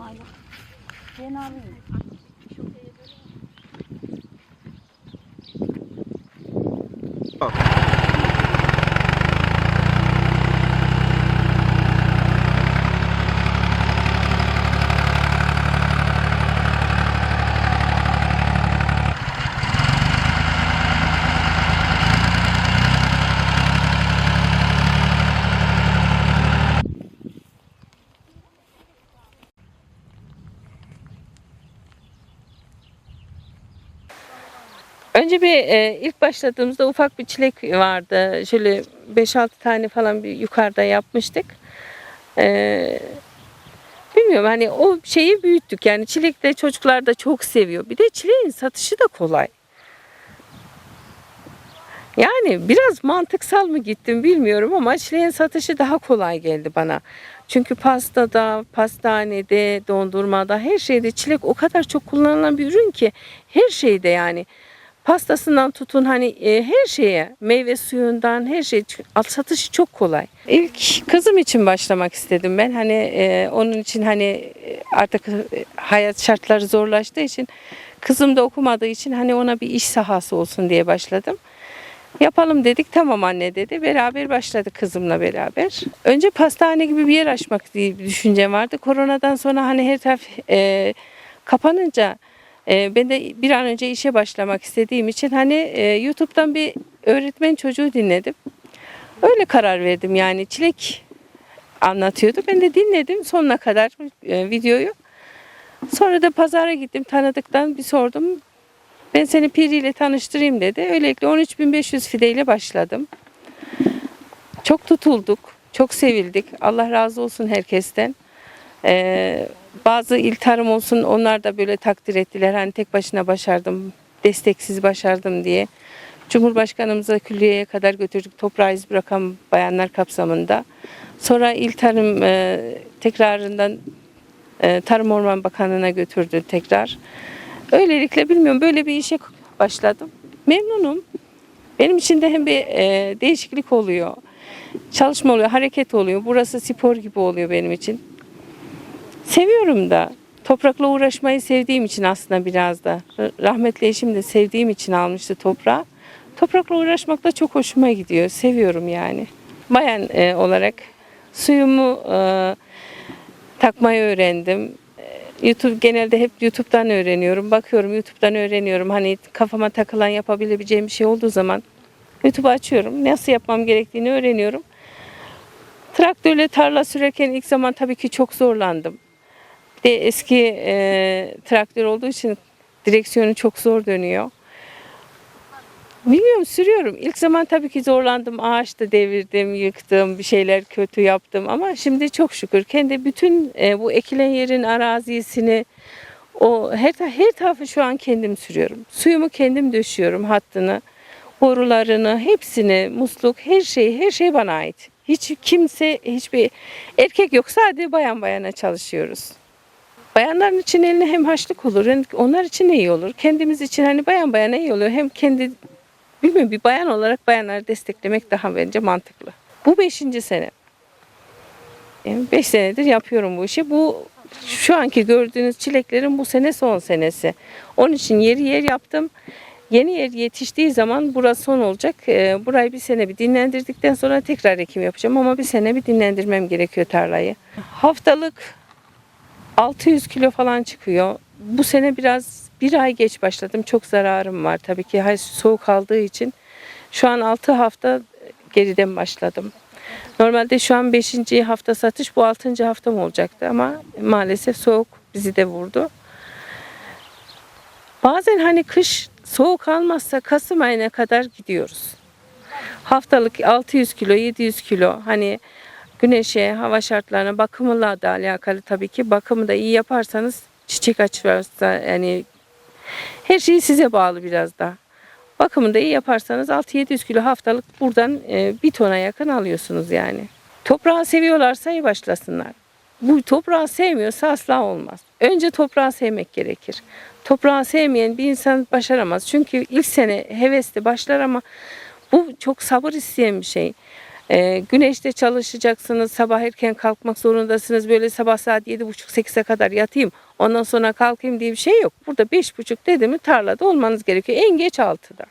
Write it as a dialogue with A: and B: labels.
A: 前の。出なみ。
B: Önce bir e, ilk başladığımızda ufak bir çilek vardı. Şöyle 5-6 tane falan bir yukarıda yapmıştık. E, bilmiyorum hani o şeyi büyüttük. Yani çilek de çocuklar da çok seviyor. Bir de çileğin satışı da kolay. Yani biraz mantıksal mı gittim bilmiyorum ama çileğin satışı daha kolay geldi bana. Çünkü pastada, pastanede, dondurmada her şeyde çilek o kadar çok kullanılan bir ürün ki her şeyde yani pastasından tutun hani e, her şeye meyve suyundan her şey satışı çok kolay. İlk kızım için başlamak istedim ben hani e, onun için hani e, artık e, hayat şartları zorlaştığı için kızım da okumadığı için hani ona bir iş sahası olsun diye başladım. Yapalım dedik tamam anne dedi. Beraber başladık kızımla beraber. Önce pastane gibi bir yer açmak diye bir düşüncem vardı. Koronadan sonra hani her taraf e, kapanınca e, ben de bir an önce işe başlamak istediğim için hani e, YouTube'dan bir öğretmen çocuğu dinledim. Öyle karar verdim yani çilek anlatıyordu. Ben de dinledim sonuna kadar e, videoyu. Sonra da pazara gittim tanıdıktan bir sordum. Ben seni Piri ile tanıştırayım dedi. Öylelikle 13.500 fideyle başladım. Çok tutulduk, çok sevildik. Allah razı olsun herkesten. Ee, bazı il tarım olsun onlar da böyle takdir ettiler. Hani tek başına başardım, desteksiz başardım diye. Cumhurbaşkanımıza külliyeye kadar götürdük toprağı iz bırakan bayanlar kapsamında. Sonra il tarım e, tekrarından e, Tarım Orman Bakanlığı'na götürdü tekrar. Öylelikle bilmiyorum böyle bir işe başladım. Memnunum. Benim için de hem bir e, değişiklik oluyor. Çalışma oluyor, hareket oluyor. Burası spor gibi oluyor benim için. Seviyorum da. Toprakla uğraşmayı sevdiğim için aslında biraz da. Rahmetli eşim de sevdiğim için almıştı toprağı. Toprakla uğraşmak da çok hoşuma gidiyor. Seviyorum yani. Bayan e, olarak suyumu e, takmayı öğrendim. E, YouTube genelde hep YouTube'dan öğreniyorum. Bakıyorum YouTube'dan öğreniyorum. Hani kafama takılan yapabileceğim bir şey olduğu zaman YouTube açıyorum. Nasıl yapmam gerektiğini öğreniyorum. Traktörle tarla sürerken ilk zaman tabii ki çok zorlandım. De eski e, traktör olduğu için direksiyonu çok zor dönüyor. Bilmiyorum sürüyorum. İlk zaman tabii ki zorlandım. Ağaçta devirdim, yıktım, bir şeyler kötü yaptım. Ama şimdi çok şükür kendi bütün e, bu ekilen yerin arazisini, o her, her tarafı şu an kendim sürüyorum. Suyumu kendim döşüyorum hattını, borularını, hepsini, musluk, her şey, her şey bana ait. Hiç kimse, hiçbir erkek yok. Sadece bayan bayana çalışıyoruz. Bayanların için eline hem haşlık olur, hem onlar için iyi olur. Kendimiz için hani bayan bayana iyi oluyor. Hem kendi bilmiyorum bir bayan olarak bayanları desteklemek daha bence mantıklı. Bu beşinci sene. Yani beş senedir yapıyorum bu işi. Bu şu anki gördüğünüz çileklerin bu sene son senesi. Onun için yeri yer yaptım. Yeni yer yetiştiği zaman burası son olacak. Ee, burayı bir sene bir dinlendirdikten sonra tekrar ekim yapacağım ama bir sene bir dinlendirmem gerekiyor tarlayı. Haftalık 600 kilo falan çıkıyor. Bu sene biraz bir ay geç başladım. Çok zararım var tabii ki. Hayır, soğuk aldığı için. Şu an 6 hafta geriden başladım. Normalde şu an 5. hafta satış bu 6. haftam olacaktı ama maalesef soğuk bizi de vurdu. Bazen hani kış soğuk almazsa Kasım ayına kadar gidiyoruz. Haftalık 600 kilo, 700 kilo hani güneşe, hava şartlarına bakımıyla da alakalı tabii ki. Bakımı da iyi yaparsanız çiçek açarsa yani her şey size bağlı biraz da. Bakımını da iyi yaparsanız 6-700 kilo haftalık buradan e, bir tona yakın alıyorsunuz yani. Toprağı seviyorlarsa iyi başlasınlar. Bu toprağı sevmiyorsa asla olmaz. Önce toprağı sevmek gerekir. Toprağı sevmeyen bir insan başaramaz. Çünkü ilk sene hevesli başlar ama bu çok sabır isteyen bir şey. Ee, güneşte çalışacaksınız. Sabah erken kalkmak zorundasınız. Böyle sabah saat 7.30-8'e kadar yatayım. Ondan sonra kalkayım diye bir şey yok. Burada 5.30 dedi mi tarlada olmanız gerekiyor. En geç 6'da.